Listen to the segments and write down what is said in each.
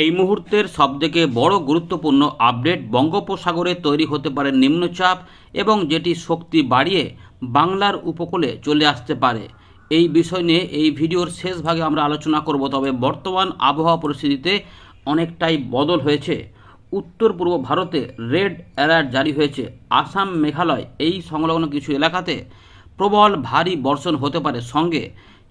এই মুহূর্তের সবথেকে বড় গুরুত্বপূর্ণ আপডেট বঙ্গোপসাগরে তৈরি হতে পারে নিম্নচাপ এবং যেটি শক্তি বাড়িয়ে বাংলার উপকূলে চলে আসতে পারে। এই বিষয় নিয়ে এই ভিডিওর শেষ ভাগে আমরা আলোচনা করব, তবে বর্তমান আবহাওয়া পরিস্থিতিতে অনেকটাই বদল হয়েছে। উত্তর পূর্ব ভারতে রেড অ্যালার্ট জারি হয়েছে। আসাম, মেঘালয় এই সংলগ্ন কিছু এলাকাতে প্রবল ভারী বর্ষণ হতে পারে। সঙ্গে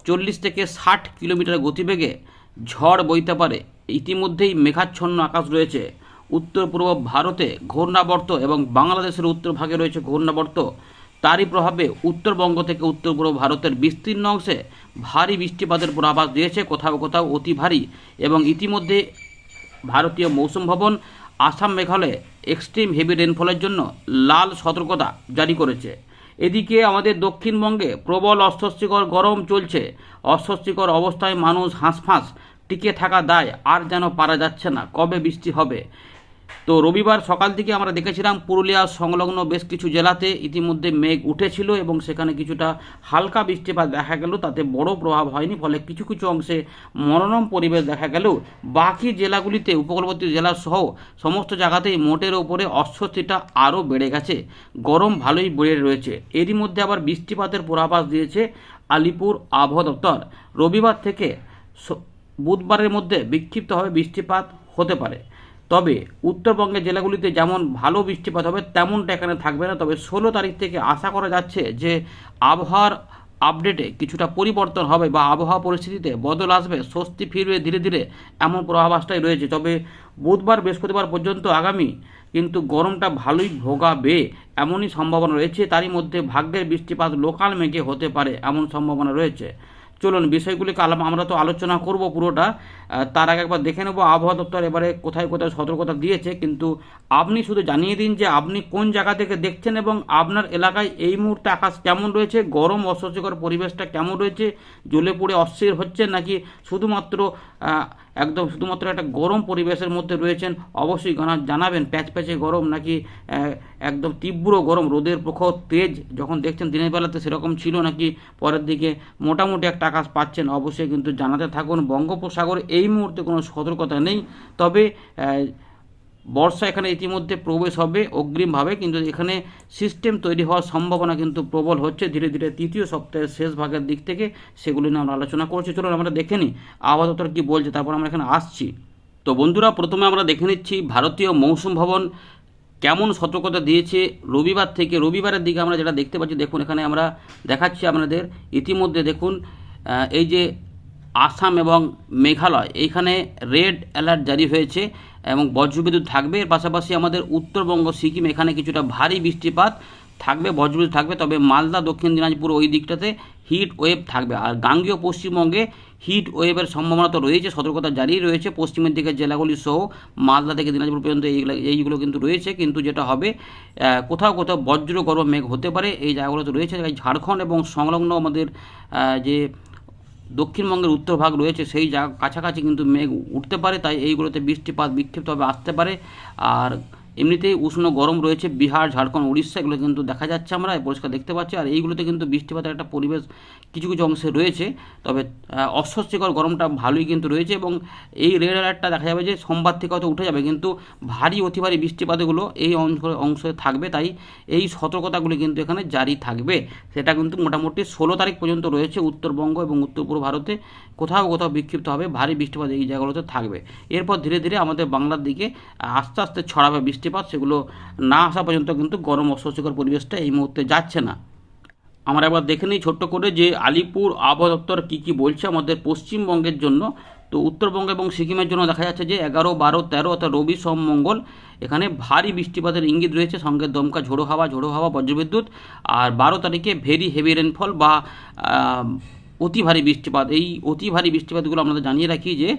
চল্লিশ থেকে ষাট কিলোমিটার গতিবেগে ঝড় বইতে পারে। ইতিমধ্যেই মেঘাচ্ছন্ন আকাশ রয়েছে। উত্তর পূর্ব ভারতে ঘূর্ণাবর্ত এবং বাংলাদেশের উত্তর ভাগে রয়েছে ঘূর্ণাবর্ত। তারই প্রভাবে উত্তরবঙ্গ থেকে উত্তর পূর্ব ভারতের বিস্তীর্ণ অংশে ভারী বৃষ্টিপাতের পূর্বাভাস দিয়েছে। কোথাও কোথাও অতি ভারী এবং ইতিমধ্যে ভারতীয় মৌসুম ভবন, আসাম মেঘালয়ে এক্সট্রিম হেভি রেনফলের জন্য লাল সতর্কতা জারি করেছে। এদিকে আমাদের দক্ষিণবঙ্গে প্রবল অস্বস্তিকর গরম চলছে। অস্বস্তিকর অবস্থায় মানুষ হাঁসফাঁস, টিকে থাকা দায় আর যেন পারা যাচ্ছে না। কবে বৃষ্টি হবে? তো রবিবার সকাল থেকে আমরা দেখেছিলাম পুরুলিয়া সংলগ্ন বেশ কিছু জেলাতে ইতিমধ্যে মেঘ উঠেছিল এবং সেখানে কিছুটা হালকা বৃষ্টিপাত দেখা গেল। তাতে বড় প্রভাব হয়নি, ফলে কিছু কিছু অংশে মনোরম পরিবেশ দেখা গেলেও বাকি জেলাগুলিতে, উপকূলবর্তী জেলা সহ সমস্ত জায়গাতেই মোটের ওপরে অস্বস্তিটা আরও বেড়ে গেছে। গরম ভালোই বেড়ে রয়েছে। এরই মধ্যে আবার বৃষ্টিপাতের পূর্বাভাস দিয়েছে আলিপুর আবহাওয়া দপ্তর। রবিবার থেকে বুধবারের মধ্যে বিক্ষিপ্তভাবে বৃষ্টিপাত হতে পারে। তবে উত্তরবঙ্গের জেলাগুলিতে যেমন ভালো বৃষ্টিপাত হবে, তেমনটা এখানে থাকবে না। তবে ষোলো তারিখ থেকে আশা করা যাচ্ছে যে আবহাওয়ার আপডেটে কিছুটা পরিবর্তন হবে বা আবহাওয়া পরিস্থিতিতে বদল আসবে। স্বস্তি ফিরবে ধীরে ধীরে এমন পূর্বাভাসটাই রয়েছে। তবে বুধবার, বৃহস্পতিবার পর্যন্ত আগামী কিন্তু গরমটা ভালোই ভোগাবে এমনই সম্ভাবনা রয়েছে। তারই মধ্যে ভাগ্যের বৃষ্টিপাত লোকাল মেঘে হতে পারে এমন সম্ভাবনা রয়েছে। চলুন, বিষয়গুলিকে আলাম আমরা তো আলোচনা করব পুরোটা। তার আগে একবার দেখে নেব, আবহাওয়া দপ্তর এবারে কোথায় কোথায় সতর্কতা দিয়েছে। কিন্তু আপনি শুধু জানিয়ে দিন যে আপনি কোন জায়গা থেকে দেখছেন এবং আপনার এলাকায় এই মুহূর্তে আকাশ কেমন রয়েছে, গরম, অস্বস্তিকর পরিবেশটা কেমন রয়েছে, জ্বলে পড়ে অস্থির হচ্ছে নাকি শুধুমাত্র একদম শুধুমাত্র একটা গরম পরিবেশের মধ্যে রয়েছেন, অবশ্যই জানা- জানাবেন, প্যাচ প্যাচে গরম নাকি একদম তীব্র গরম, রোদের প্রখর তেজ যখন দেখছেন দিনের বেলাতে সেরকম ছিল নাকি, পরের দিকে মোটামুটি একটা আকাশ পাচ্ছেন, অবশ্যই কিন্তু জানাতে থাকুন। বঙ্গোপসাগর এই মুহূর্তে কোনো সতর্কতা নেই, তবে বর্ষা এখানে ইতিমধ্যে প্রবেশ হবে অগ্রিমভাবে, কিন্তু এখানে সিস্টেম তৈরি হওয়ার সম্ভাবনা কিন্তু প্রবল হচ্ছে। ধীরে ধীরে তৃতীয় সপ্তাহের শেষ ভাগের দিক থেকে সেগুলি নিয়ে আমরা আলোচনা করছি। চলুন আমরা দেখে নিই আবহাওয়া কী বলছে, তারপর আমরা এখানে আসছি। তো বন্ধুরা, প্রথমে আমরা দেখে নিচ্ছি ভারতীয় মৌসুম ভবন কেমন সতর্কতা দিয়েছে রবিবার থেকে। রবিবারের দিকে আমরা যেটা দেখতে পাচ্ছি, দেখুন এখানে আমরা দেখাচ্ছি আপনাদের, ইতিমধ্যে দেখুন এই যে আসাম এবং মেঘালয়, এইখানে রেড অ্যালার্ট জারি হয়েছে। এবং বজ্রবিদ্যুৎ থাকবে। এর পাশাপাশি আমাদের উত্তরবঙ্গ, সিকিম, এখানে কিছুটা ভারী বৃষ্টিপাত থাকবে, বজ্রবিদ্যুৎ থাকবে। তবে মালদা, দক্ষিণ দিনাজপুর ওই দিকটাতে হিট ওয়েভ থাকবে। আর গাঙ্গীয় পশ্চিমবঙ্গে হিট ওয়েভের সম্ভাবনা তো রয়েছে, সতর্কতা জারি রয়েছে। পশ্চিমের দিকের জেলাগুলি সহ মালদা থেকে দিনাজপুর পর্যন্ত এইগুলো এইগুলো কিন্তু রয়েছে। কিন্তু যেটা হবে কোথাও কোথাও বজ্র গর্ভ মেঘ হতে পারে। এই জায়গাগুলোতে রয়েছে। এই ঝাড়খণ্ড এবং সংলগ্ন আমাদের যে দক্ষিণবঙ্গের উত্তর ভাগ রয়েছে, সেই জায়গা কাছাকাছি কিন্তু মেঘ উঠতে পারে, তাই এইগুলোতে বৃষ্টিপাত বিক্ষিপ্তভাবে আসতে পারে। আর এমনিতেই উষ্ণ গরম রয়েছে বিহার, ঝাড়খণ্ড, উড়িষ্যা, এগুলো কিন্তু দেখা যাচ্ছে আমরা পরিষ্কার দেখতে পাচ্ছি। আর এইগুলোতে কিন্তু বৃষ্টিপাতের একটা পরিবেশ কিছু কিছু অংশে রয়েছে। তবে অস্বস্তিকর গরমটা ভালোই কিন্তু রয়েছে এবং এই রেড অ্যালার্টটা দেখা যাবে যে সোমবার থেকে হয়তো উঠে যাবে। কিন্তু ভারী, অতি ভারী বৃষ্টিপাতগুলো এই অংশ, অংশে থাকবে। তাই এই সতর্কতাগুলি কিন্তু এখানে জারি থাকবে। সেটা কিন্তু মোটামুটি ষোলো তারিখ পর্যন্ত রয়েছে উত্তরবঙ্গ এবং উত্তর পূর্ব ভারতে। কোথাও কোথাও বিক্ষিপ্ত হবে, ভারী বৃষ্টিপাত এই জায়গাগুলোতে থাকবে। এরপর ধীরে ধীরে আমাদের বাংলার দিকে আস্তে আস্তে ছড়াবে বৃষ্টিপাত, সেগুলো না আসা পর্যন্ত কিন্তু গরম অস্বস্তিকর পরিবেশটা এই মুহূর্তে যাচ্ছে না। আমরা একবার দেখে নিই ছোট্ট করে যে আলিপুর আবহাওয়া দপ্তর কী কী বলছে আমাদের পশ্চিমবঙ্গের জন্য। তো উত্তরবঙ্গ এবং সিকিমের জন্য দেখা যাচ্ছে যে এগারো, বারো, তেরো অর্থাৎ রবি সোম মঙ্গল, এখানে ভারী বৃষ্টিপাতের ইঙ্গিত রয়েছে। সঙ্গে দমকা ঝোড়ো হাওয়া ঝোড়ো হাওয়া, বজ্রবিদ্যুৎ। আর বারো তারিখে ভেরি হেভি রেনফল বা অতি ভারী বৃষ্টিপাত। এই অতি ভারী বৃষ্টিপাতগুলো আমরা জানিয়ে রাখি যে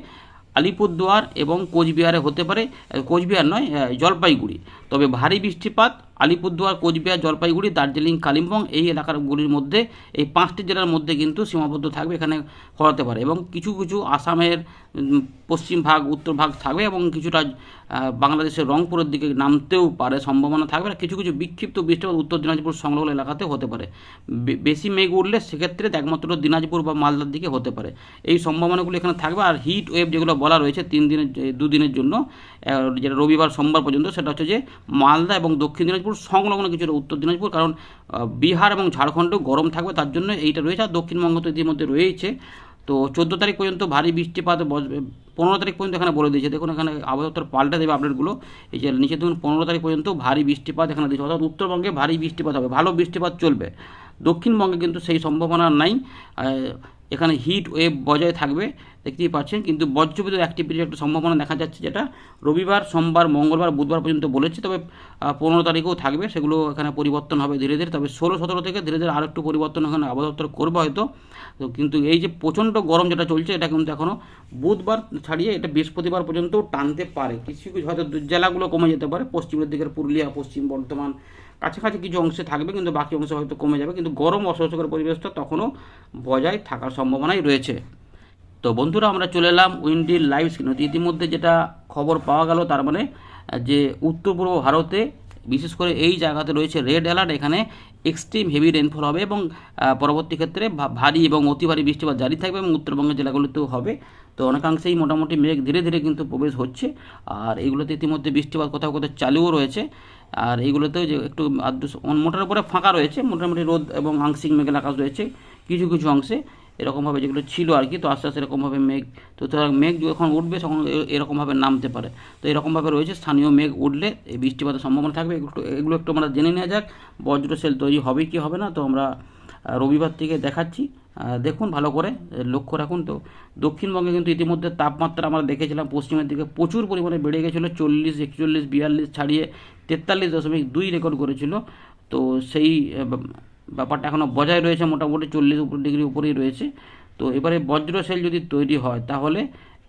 আলিপুরদুয়ার এবং কোচবিহারে হতে পারে কোচবিহার নয় জলপাইগুড়ি। তবে ভারী বৃষ্টিপাত, আলিপুরদুয়ার, কোচবিহার, জলপাইগুড়ি, দার্জিলিং, কালিম্পং এই এলাকাগুলির মধ্যে, এই পাঁচটি জেলার মধ্যে কিন্তু সীমাবদ্ধ থাকবে, এখানে হতে পারে এবং কিছু কিছু আসামের পশ্চিম ভাগ, উত্তর ভাগ থাকবে এবং কিছুটা বাংলাদেশের রংপুরের দিকে নামতেও পারে সম্ভাবনা থাকবে আর কিছু কিছু বিক্ষিপ্ত বৃষ্টিপাত উত্তর দিনাজপুর সংলগ্ন এলাকাতে হতে পারে। বেশি মেঘ উঠলে সেক্ষেত্রে একমাত্র দিনাজপুর বা মালদার দিকে হতে পারে। এই সম্ভাবনাগুলো এখানে থাকবে আর হিট ওয়েভ যেগুলো বলা রয়েছে তিন দিনের দুদিনের জন্য যেটা রবিবার, সোমবার পর্যন্ত সেটা হচ্ছে যে মালদা এবং দক্ষিণ দিনাজপুর সংলগ্ন কিছুটা উত্তর দিনাজপুর, কারণ বিহার এবং ঝাড়খণ্ডেও গরম থাকবে তার জন্য এইটা রয়েছে আর দক্ষিণবঙ্গ তো ইতিমধ্যে রয়েছে তো চোদ্দ তারিখ পর্যন্ত ভারী বৃষ্টিপাত পনেরো তারিখ পর্যন্ত এখানে বলে দিয়েছে। দেখুন, এখানে আবহাওয়া পাল্টা দেবে আপডেটগুলো। এই যে নিচে দেখুন, পনেরো তারিখ পর্যন্ত ভারী বৃষ্টিপাত এখানে দিয়েছে। অর্থাৎ উত্তরবঙ্গে ভারী বৃষ্টিপাত হবে। ভালো বৃষ্টিপাত চলবে। দক্ষিণবঙ্গে কিন্তু সেই সম্ভাবনা নাই। এখানে হিট ওয়েভ বজায় থাকবে। দেখতেই পাচ্ছেন। কিন্তু বজ্রবিদ্যুৎ অ্যাক্টিভিটির একটা সম্ভাবনা দেখা যাচ্ছে যেটা রবিবার, সোমবার, মঙ্গলবার, বুধবার পর্যন্ত বলেছে। তবে পনেরো তারিখেও থাকবে। সেগুলো এখানে পরিবর্তন হবে ধীরে ধীরে। তবে ষোলো, সতেরো থেকে ধীরে ধীরে আরেকটু পরিবর্তন এখানে আবহাওয়া করবে হয়তো। তো কিন্তু এই যে প্রচণ্ড গরম যেটা চলছে, এটা কিন্তু এখনও বুধবার ছাড়িয়ে এটা বৃহস্পতিবার পর্যন্ত টানতে পারে। কিছু কিছু হয়তো জেলাগুলো কমে যেতে পারে। পশ্চিমের দিকের পুরুলিয়া, পশ্চিম বর্ধমান, কাছাকাছি কিছু অংশে থাকবে, কিন্তু বাকি অংশে হয়তো কমে যাবে। কিন্তু গরম অস্বস্তিকর পরিবেশটা তখনও বজায় থাকার সম্ভাবনাই রয়েছে। তো বন্ধুরা আমরা চলে এলাম উইন্ডির লাইভ স্ক্রিনে ইতিমধ্যে যেটা খবর পাওয়া গেল, তার মানে যে উত্তর পূর্ব ভারতে, বিশেষ করে এই জায়গাতে রয়েছে রেড অ্যালার্ট এখানে এক্সট্রিম হেভি রেনফল হবে এবং পরবর্তী ক্ষেত্রে ভারী এবং অতি ভারী বৃষ্টিপাত জারি থাকবে এবং উত্তরবঙ্গের জেলাগুলিতেও হবে। তো অনেকাংশেই মোটামুটি মেঘ ধীরে ধীরে কিন্তু প্রবেশ হচ্ছে। আর এইগুলোতে ইতিমধ্যে বৃষ্টিপাত কোথাও কোথাও চালুও রয়েছে। আর এইগুলোতেও যে একটু আধটু মোটার উপরে ফাঁকা রয়েছে। মোটামুটি রোদ এবং আংশিক মেঘের আকাশ রয়েছে কিছু কিছু অংশে। এরকমভাবে যেগুলো ছিল আর কি তো আস্তে আস্তে এরকমভাবে মেঘ, তো সুতরাং মেঘ যখন উঠবে তখন এরকমভাবে নামতে পারে। তো এরকমভাবে রয়েছে, স্থানীয় মেঘ উঠলে এই বৃষ্টিপাতের সম্ভাবনা থাকবে। এগুলো একটু আমরা জেনে নেওয়া যাক বজ্র সেল তৈরি হবে কি হবে না, তো আমরা রবিবার থেকে দেখাচ্ছি। দেখুন ভালো করে লক্ষ্য রাখুন তো। দক্ষিণবঙ্গে কিন্তু ইতিমধ্যে তাপমাত্রা আমরা দেখেছিলাম, পশ্চিমের দিকে প্রচুর পরিমাণে বেড়ে গেছিল, চল্লিশ, একচল্লিশ, বিয়াল্লিশ ছাড়িয়ে তেতাল্লিশ দশমিক দুই রেকর্ড করেছিল। তো সেই ব্যাপারটা এখনও বজায় রয়েছে, মোটামুটি চল্লিশ ডিগ্রি উপরেই রয়েছে। তো এবারে বজ্র সেল যদি তৈরি হয়, তাহলে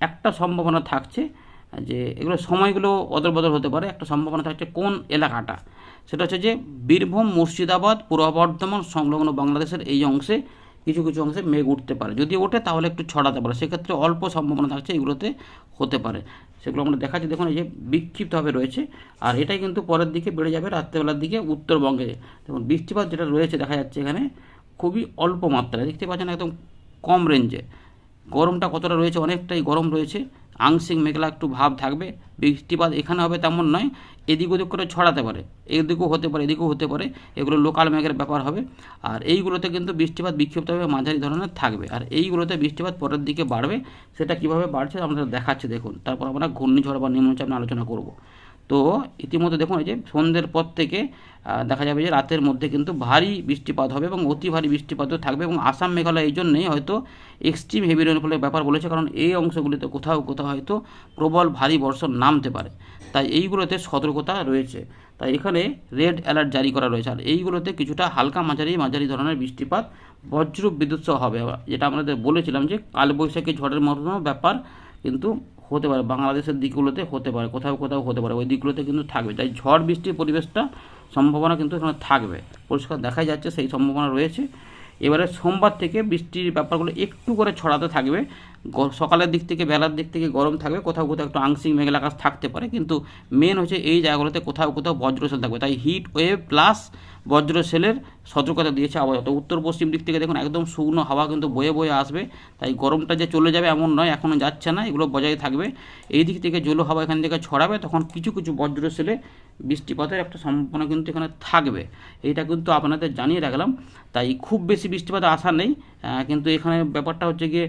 একটা সম্ভাবনা থাকছে যে এগুলো সময়গুলো অদল বদল হতে পারে। একটা সম্ভাবনা থাকছে কোন এলাকাটা? সেটা হচ্ছে যে বীরভূম, মুর্শিদাবাদ, পূর্ব বর্ধমান সংলগ্ন বাংলাদেশের এই অংশে কিছু কিছু অংশে মেঘ উঠতে পারে। যদি ওঠে, তাহলে একটু ছড়াতে পারে। সেক্ষেত্রে অল্প সম্ভাবনা থাকছে এগুলোতে হতে পারে। সেগুলো আমরা দেখাচ্ছি। দেখুন, এই যে বিক্ষিপ্তভাবে রয়েছে। আর এটাই কিন্তু পরের দিকে বেড়ে যাবে রাত্রেবেলার দিকে উত্তরবঙ্গে। দেখুন, বৃষ্টিপাত যেটা রয়েছে, দেখা যাচ্ছে এখানে খুবই অল্প মাত্রায়। দেখতে পাচ্ছেন একদম কম রেঞ্জে গরমটা কতটা রয়েছে, অনেকটাই গরম রয়েছে। আংশিক মেঘলা একটু ভাব থাকবে। বৃষ্টিপাত এখানে হবে তেমন নয়, এদিক ওদিক করে ছড়াতে পারে। এদিকেও হতে পারে, এদিকেও হতে পারে, এগুলো লোকাল মেঘের ব্যাপার হবে। আর এইগুলোতে কিন্তু বৃষ্টিপাত বিক্ষিপ্তভাবে মাঝারি ধরনের থাকবে। আর এইগুলোতে বৃষ্টিপাত পরের দিকে বাড়বে, সেটা কীভাবে বাড়ছে আমাদের দেখাচ্ছি, দেখুন। তারপর আমরা ঘূর্ণিঝড় বা নিম্নচাপ নিয়ে আলোচনা করব। তো ইতিমধ্যে দেখুন এই যে সন্ধ্যের পর থেকে দেখা যাবে যে রাতের মধ্যে কিন্তু ভারী বৃষ্টিপাত হবে এবং অতি ভারী বৃষ্টিপাতও থাকবে এবং আসাম মেঘালয় এই জন্যেই হয়তো এক্সট্রিম হেভি রেনফলের ব্যাপার বলেছে, কারণ এই অংশগুলিতে কোথাও কোথাও হয়তো প্রবল ভারী বর্ষণ নামতে পারে। তাই এইগুলোতে সতর্কতা রয়েছে। তাই এখানে রেড অ্যালার্ট জারি করা রয়েছে। আর এইগুলোতে কিছুটা হালকা মাঝারি মাঝারি ধরনের বৃষ্টিপাত বজ্র বিদ্যুৎ হবে। যেটা আমাদের বলেছিলাম যে কালবৈশাখী ঝড়ের মতো ব্যাপার, কিন্তু হতে পারে, বাংলাদেশের দিকগুলোতে হতে পারে, কোথাও কোথাও হতে পারে, ওই দিকগুলোতে কিন্তু থাকবে। তাই ঝড় বৃষ্টির পরিবেশটা সম্ভাবনা কিন্তু এখানে থাকবে। পরিষ্কার দেখাই যাচ্ছে, সেই সম্ভাবনা রয়েছে। এবারে সোমবার থেকে বৃষ্টির ব্যাপারগুলো একটু করে ছড়াতে থাকবে। সকালের দিক থেকে, বেলার দিক থেকে গরম থাকবে, কোথাও কোথাও একটু আংশিক মেঘলা আকাশ থাকতে পারে, কিন্তু মেন হচ্ছে এই জায়গাগুলোতে কোথাও কোথাও বজ্রসেল থাকবে। তাই হিট ওয়েভ প্লাস বজ্রসেলের সতর্কতা দিয়েছে আবহাওয়া তো উত্তর পশ্চিম দিক থেকে দেখুন একদম শুকনো হাওয়া কিন্তু বয়ে বয়ে আসবে, তাই গরমটা যে চলে যাবে এমন নয় এখনও যাচ্ছে না, এগুলো বজায় থাকবে। এই দিক থেকে জলো হাওয়া এখান থেকে ছড়াবে, তখন কিছু কিছু বজ্রসেলে বৃষ্টিপাতের একটা সম্ভাবনা কিন্তু এখানে থাকবে। এইটা কিন্তু আপনাদের জানিয়ে রাখলাম। তাই খুব বেশি বৃষ্টিপাত আশা নেই কিন্তু এখানে ব্যাপারটা হচ্ছে গিয়ে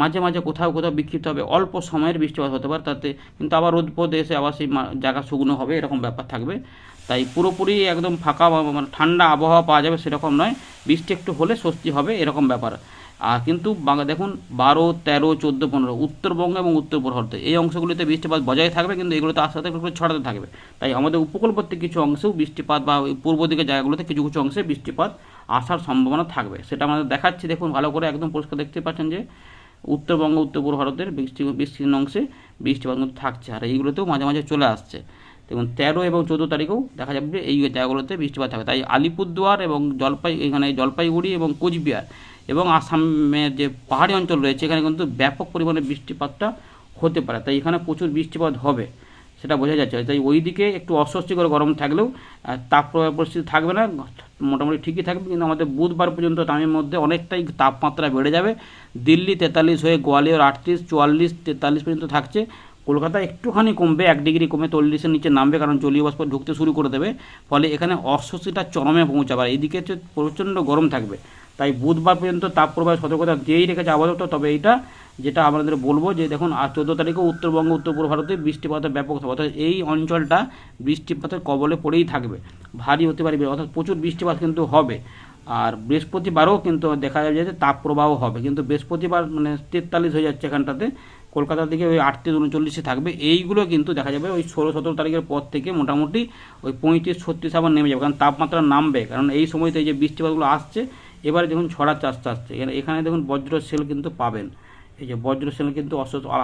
মাঝে মাঝে মাঝে কোথাও কোথাও বিক্ষিপ্ত হবে, অল্প সময়ের বৃষ্টিপাত হতে পারে তাতে, কিন্তু আবার রোদ এসে আবার সেই জায়গা শুকনো হবে, এরকম ব্যাপার থাকবে। তাই পুরোপুরি একদম ফাঁকা মানে ঠান্ডা আবহাওয়া পাওয়া যাবে সেরকম নয়, বৃষ্টি একটু হলে স্বস্তি হবে, এরকম ব্যাপার। আর কিন্তু দেখুন, বারো, তেরো, চোদ্দ, পনেরো, উত্তরবঙ্গ এবং উত্তর ভারতে এই অংশগুলিতে বৃষ্টিপাত বজায় থাকবে, কিন্তু এগুলোতে আস্তে আস্তে একটু ছড়াতে থাকবে। তাই আমাদের উপকূলবর্তী কিছু অংশেও বৃষ্টিপাত বা পূর্ব দিকে জায়গাগুলোতে কিছু কিছু অংশে বৃষ্টিপাত আসার সম্ভাবনা থাকবে। সেটা আমাদের দেখাচ্ছি, দেখুন, ভালো করে একদম পরিষ্কার দেখতে পাচ্ছেন যে উত্তরবঙ্গ, উত্তর পূর্ব ভারতের বিস্তীর্ণ অংশে বৃষ্টিপাত কিন্তু থাকছে। আর এইগুলোতেও মাঝে মাঝে চলে আসছে। দেখুন, তেরো এবং চোদ্দ তারিখেও দেখা যাবে এই জায়গাগুলোতে বৃষ্টিপাত হবে তাই আলিপুরদুয়ার এবং জলপাই, এখানে জলপাইগুড়ি এবং কোচবিহার এবং আসামের যে পাহাড়ি অঞ্চল রয়েছে, এখানে কিন্তু ব্যাপক পরিমাণে বৃষ্টিপাতটা হতে পারে। তাই এখানে প্রচুর বৃষ্টিপাত হবে। সেটা বোঝা যাচ্ছে। তাই ওই দিকে একটু অস্বস্তিকর গরম থাকলেও তাপপ্রবাহ পরিস্থিতি থাকবে না, মোটামুটি ঠিকই থাকবে, কিন্তু আমাদের বুধবার পর্যন্ত টাইমের মধ্যে অনেকটাই তাপমাত্রা বেড়ে যাবে। দিল্লি তেতাল্লিশ হয়ে গোয়ালিয়র আটত্রিশ, চুয়াল্লিশ, তেতাল্লিশ পর্যন্ত থাকছে। কলকাতা একটুখানি কমবে, এক ডিগ্রি কমে চল্লিশের নিচে নামবে, কারণ জলীয় বাষ্প ঢুকতে শুরু করে দেবে। ফলে এখানে অস্বস্তিটা চরমে পৌঁছাবে। আর হচ্ছে প্রচণ্ড গরম থাকবে। তাই বুধবার পর্যন্ত তাপপ্রবাহ সতর্কতা দিয়েই রেখেছে আপাতত। তবে এইটা যেটা আমাদের বলব যে দেখুন আর চোদ্দ তারিখে উত্তরবঙ্গ উত্তর পূর্ব ভারতে বৃষ্টিপাতের ব্যাপক অর্থাৎ এই অঞ্চলটা বৃষ্টিপাতের কবলে পড়েই থাকবে। ভারী হতে পারে, অর্থাৎ প্রচুর বৃষ্টিপাত কিন্তু হবে। আর বৃহস্পতিবারও কিন্তু দেখা যাবে যে তাপপ্রবাহ হবে। কিন্তু বৃহস্পতিবার মানে তেতাল্লিশ হয়ে যাচ্ছে এখানটাতে। কলকাতার দিকে ওই আটত্রিশ, উনচল্লিশে থাকবে। এইগুলো কিন্তু দেখা যাবে ওই ষোলো, সতেরো তারিখের পর থেকে মোটামুটি ওই পঁয়ত্রিশ, ছত্রিশ আবার নেমে যাবে। কারণ তাপমাত্রা নামবে। কারণ এই সময়তে এই যে বৃষ্টিপাতগুলো আসছে এবারে দেখুন ছড়াচ্ছে আস্তে আস্তে এখানে এখানে দেখুন বজ্র সেল কিন্তু পাবেন। এই যে বজ্র সেল কিন্তু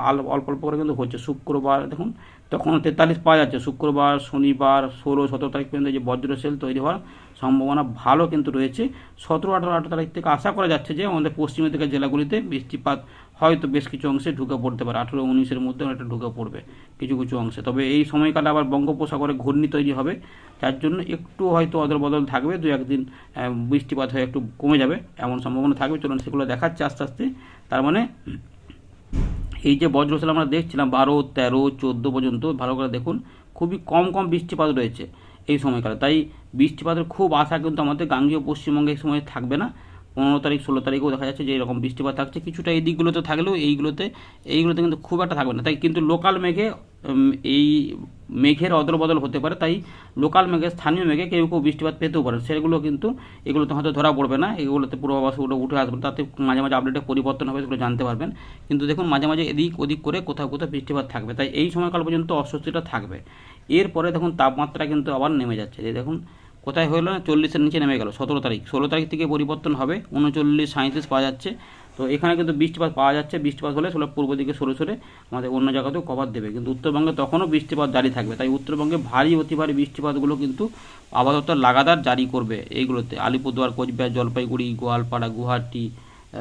অল্প অল্প করে কিন্তু হচ্ছে। শুক্রবার দেখুন তখন তেতাল্লিশ পাওয়া যাচ্ছে। শুক্রবার, শনিবার, ষোলো, সতেরো তারিখ পর্যন্ত এই যে বজ্র সেল তৈরি হওয়ার সম্ভাবনা ভালো কিন্তু রয়েছে। সতেরো, আঠারো আঠারো তারিখ থেকে আশা করা যাচ্ছে যে আমাদের পশ্চিমের দিকের জেলাগুলিতে বৃষ্টিপাত হয়তো বেশ কিছু অংশে ঢুকে পড়তে পারে। আঠেরো উনিশের মধ্যে অনেকটা ঢুকে পড়বে কিছু কিছু অংশে। তবে এই সময়কালে আবার বঙ্গোপসাগরে ঘূর্ণি তৈরি হবে। যার জন্য একটু হয়তো অদল বদল থাকবে, দু একদিন বৃষ্টিপাত হয়ে একটু কমে যাবে, এমন সম্ভাবনা থাকবে। চলুন সেগুলো দেখাচ্ছে আস্তে আস্তে। তার মানে এই যে বজ্রশাল আমরা দেখছিলাম, বারো, তেরো, চোদ্দ পর্যন্ত, ভালো করে দেখুন, খুবই কম কম বৃষ্টিপাত রয়েছে এই সময়কালে। তাই বৃষ্টিপাতের খুব আশা কিন্তু আমাদের গাঙ্গীয় পশ্চিমবঙ্গে এই সময় থাকবে না। পনেরো তারিখ, ষোলো তারিখেও দেখা যাচ্ছে যে এরকম বৃষ্টিপাত থাকছে। কিছুটা এই দিকগুলোতে থাকলেও এইগুলোতে এইগুলোতে কিন্তু খুব একটা থাকবে না। তাই কিন্তু লোকাল মেঘে এই মেঘের অদল বদল হতে পারে। তাই লোকাল মেঘে, স্থানীয় মেঘে কেউ কেউ বৃষ্টিপাত পেতেও পারে। সেগুলো কিন্তু এগুলোতে হয়তো ধরা পড়বে না। এগুলোতে পূর্বাভাস ওগুলো উঠে আসবে। তাতে মাঝে মাঝে আপডেটে পরিবর্তন হবে সেগুলো জানতে পারবেন। কিন্তু দেখুন, মাঝে মাঝে এদিক ওদিক করে কোথাও কোথাও বৃষ্টিপাত থাকবে। তাই এই সময়কাল পর্যন্ত অস্বস্তিটা থাকবে। এরপরে দেখুন, তাপমাত্রা কিন্তু আবার নেমে যাচ্ছে। যে দেখুন কোথায় হলো না? চল্লিশের নিচে নেমে গেল, সতেরো তারিখ। ষোলো তারিখ থেকে পরিবর্তন হবে, উনচল্লিশ সাঁত্রিশ পাওয়া যাচ্ছে। তো এখানে কিন্তু বৃষ্টিপাত পাওয়া যাচ্ছে। বৃষ্টিপাত হলে সেগুলো পূর্ব দিকে সরে সরে আমাদের অন্য জায়গাতেও কভার দেবে। কিন্তু উত্তরবঙ্গে তখনও বৃষ্টিপাত জারি থাকবে। তাই উত্তরবঙ্গে ভারী, অতি ভারী বৃষ্টিপাতগুলো কিন্তু আপাতত লাগাতার জারি করবে এইগুলোতে। আলিপুরদুয়ার, কোচবিহার, জলপাইগুড়ি, গোয়ালপাড়া, গুয়াহাটি,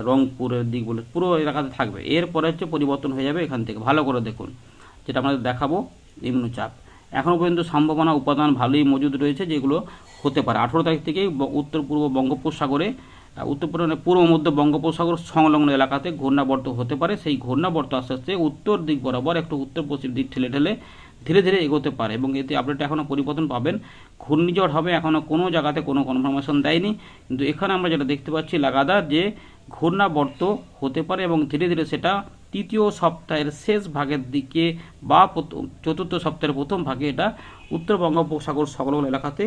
রংপুরের দিকগুলো পুরো এলাকাতে থাকবে। এরপরে হচ্ছে পরিবর্তন হয়ে যাবে এখান থেকে। ভালো করে দেখুন। যেটা আমাদের দেখাবো, নিম্নচাপ। এখনও পর্যন্ত সম্ভাবনা উপাদান ভালোই মজুদ রয়েছে, যেগুলো হতে পারে। আঠেরো তারিখ থেকেই উত্তর পূর্ব বঙ্গোপসাগরে উত্তর পূর্ব মানে পূর্ব মধ্য বঙ্গোপসাগর সংলগ্ন এলাকাতে ঘূর্ণাবর্ত হতে পারে। সেই ঘূর্ণাবর্ত আস্তে আস্তে উত্তর দিক বরাবর, একটু উত্তর পশ্চিম দিক ঠেলে ঠেলে ধীরে ধীরে এগোতে পারে এবং এতে আপডেট এখনও পরিবর্তন পাবেন। ঘূর্ণিঝড় হবে এখনও কোনো জায়গাতে কোনো কনফার্মেশন দেয়নি। কিন্তু এখানে আমরা যেটা দেখতে পাচ্ছি লাগাতার যে ঘূর্ণাবর্ত হতে পারে এবং ধীরে ধীরে সেটা তৃতীয় সপ্তাহের শেষ ভাগের দিকে বা চতুর্থ সপ্তাহের প্রথম ভাগে এটা উত্তর বঙ্গোপসাগর সংলগ্ন এলাকাতে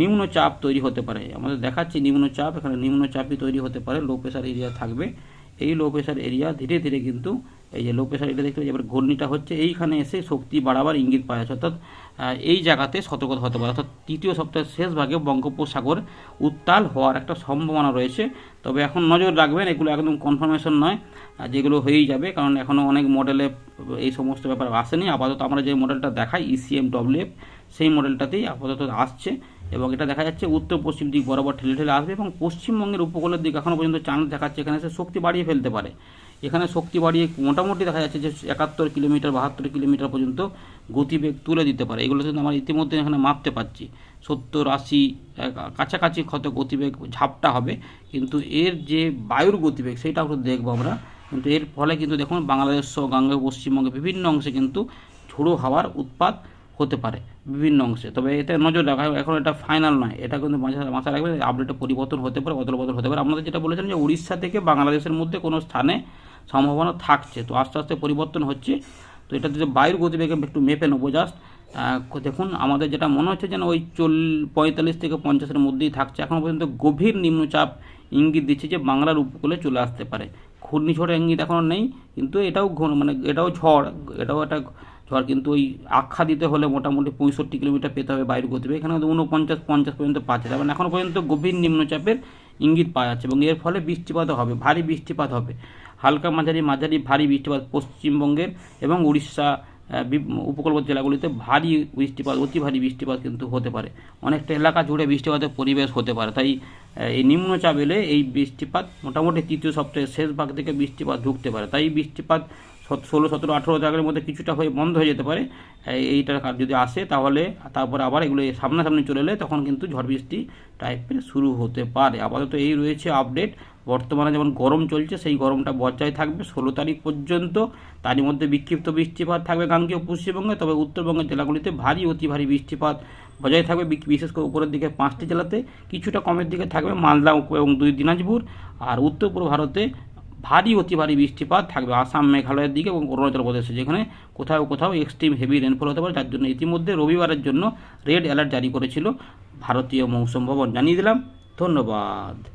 নিম্নচাপ তৈরি হতে পারে। আমাদের দেখাচ্ছি নিম্নচাপ, এখানে নিম্নচাপই তৈরি হতে পারে লো প্রেশার এরিয়া থাকবে। এই লো প্রেশার এরিয়া ধীরে ধীরে কিন্তু এই যে লো প্রেশার এরিয়া দেখতে পাচ্ছি, এবার ঘূর্ণিটা হচ্ছে এইখানে এসে শক্তি বাড়াবার ইঙ্গিত পাওয়া যাচ্ছে অর্থাৎ এই জায়গাতে সতর্কতা হতে পারে। অর্থাৎ তৃতীয় সপ্তাহের শেষ ভাগে বঙ্গোপসাগর উত্তাল হওয়ার একটা সম্ভাবনা রয়েছে। তবে এখন নজর রাখবেন, এগুলো একদম কনফার্মেশন নয় যেগুলো হয়েই যাবে, কারণ এখনও অনেক মডেলে এই সমস্ত ব্যাপার আসেনি। আপাতত আমরা যে মডেলটা দেখাই E ইসিএম ডব্লিউএফ সেই মডেলটাতেই আপাতত আসছে এবং এটা দেখা যাচ্ছে উত্তর পশ্চিম দিক বরাবর ঠেলে ঠেলে আসবে এবং পশ্চিমবঙ্গের উপকূলের দিক এখনও পর্যন্ত চান্স দেখাচ্ছে এখানে সে শক্তি বাড়িয়ে ফেলতে পারে। এখানে শক্তি বাড়িয়ে মোটামুটি দেখা যাচ্ছে যে একাত্তর কিলোমিটার, বাহাত্তর কিলোমিটার পর্যন্ত গতিবেগ তুলে দিতে পারে। এগুলো কিন্তু আমরা ইতিমধ্যে এখানে মাপতে পারছি। সত্তর, আশি কাছাকাছি ক্ষত গতিবেগ ঝাপটা হবে, কিন্তু এর যে বায়ুর গতিবেগ সেটা একটু দেখব আমরা। কিন্তু এর ফলে কিন্তু দেখুন বাংলাদেশ সহ গাঙ্গেয় পশ্চিমবঙ্গে বিভিন্ন অংশে কিন্তু ঝোড়ো হাওয়ার উৎপাত হতে পারে বিভিন্ন অংশে। তবে এতে নজর রাখা, এখন এটা ফাইনাল নয়। এটা কিন্তু মাঝে মাথায় রাখবেন আপডেটে পরিবর্তন হতে পারে অদল বদল হতে পারে। আপনাদের যেটা বলেছেন যে উড়িষ্যা থেকে বাংলাদেশের মধ্যে কোনো স্থানে সম্ভাবনা থাকছে। তো আস্তে আস্তে পরিবর্তন হচ্ছে। তো এটা যে বায়ুর গতিবেগে একটু মেপে নেব জাস্ট দেখুন, আমাদের যেটা মনে হচ্ছে যেন ওই চল, পঁয়তাল্লিশ থেকে পঞ্চাশের মধ্যেই থাকছে। এখন পর্যন্ত গভীর নিম্নচাপ ইঙ্গিত দিচ্ছে যে বাংলার উপকূলে চলে আসতে পারে। ঘূর্ণিঝড়ের ইঙ্গিত এখনও নেই, কিন্তু এটাও ঘূর্ণ- মানে এটাও ঝড়, এটাও একটা ঝড় কিন্তু ওই আখ্যা দিতে হলে মোটামুটি পঁয়ষট্টি কিলোমিটার পেতে হবে বাইরের গতিবেগ। এখানে কিন্তু উনপঞ্চাশ পঞ্চাশ পর্যন্ত পাচ্ছে তার মানে এখনও পর্যন্ত গভীর নিম্নচাপের ইঙ্গিত পাওয়া যাচ্ছে এবং এর ফলে বৃষ্টিপাতও হবে, ভারী বৃষ্টিপাত হবে। হালকা, মাঝারি মাঝারি, ভারী বৃষ্টিপাত পশ্চিমবঙ্গের এবং উড়িষ্যা উপকূলবর্তী জেলাগুলিতে ভারী বৃষ্টিপাত, অতি ভারী বৃষ্টিপাত কিন্তু হতে পারে। অনেকটা এলাকা জুড়ে বৃষ্টিপাতের পরিবেশ হতে পারে। তাই এই নিম্নচাপ এলে এই বৃষ্টিপাত মোটামুটি তৃতীয় সপ্তাহের শেষ ভাগ থেকে বৃষ্টিপাত ঢুকতে পারে। তাই বৃষ্টিপাত ষোলো, সতেরো, আঠেরো জায়গার মধ্যে কিছুটা হয়ে বন্ধ হয়ে যেতে পারে। এই- এইটা যদি আসে তাহলে তারপরে আবার এগুলো সামনাসামনি চলে এলে তখন কিন্তু ঝড় বৃষ্টি টাইপের শুরু হতে পারে। আপাতত এই রয়েছে আপডেট বর্তমানে যেমন গরম চলছে, সেই গরমটা বজায় থাকবে। ষোলো তারিখ পর্যন্ত তারই মধ্যে বিক্ষিপ্ত বৃষ্টিপাত থাকবে গাঙ্গেয় পশ্চিমবঙ্গে, তবে উত্তরবঙ্গের জেলাগুলিতে ভারী অতি ভারী বৃষ্টিপাত বজায় থাকবে। বিশেষ করে উপরের দিকে পাঁচটি জেলাতে কিছুটা কমের দিকে থাকবে। মালদা এবং দুই দিনাজপুর। আর উত্তর পূর্ব ভারতে ভারী, অতি ভারী বৃষ্টিপাত থাকবে আসাম, মেঘালয়ের দিকে এবং অরুণাচল প্রদেশে, যেখানে কোথাও কোথাও এক্সট্রিম হেভি রেনফল হতে পারে। যার জন্য ইতিমধ্যে রবিবারের জন্য রেড অ্যালার্ট জারি করেছিল ভারতীয় মৌসুম ভবন। জানিয়ে দিলাম, ধন্যবাদ।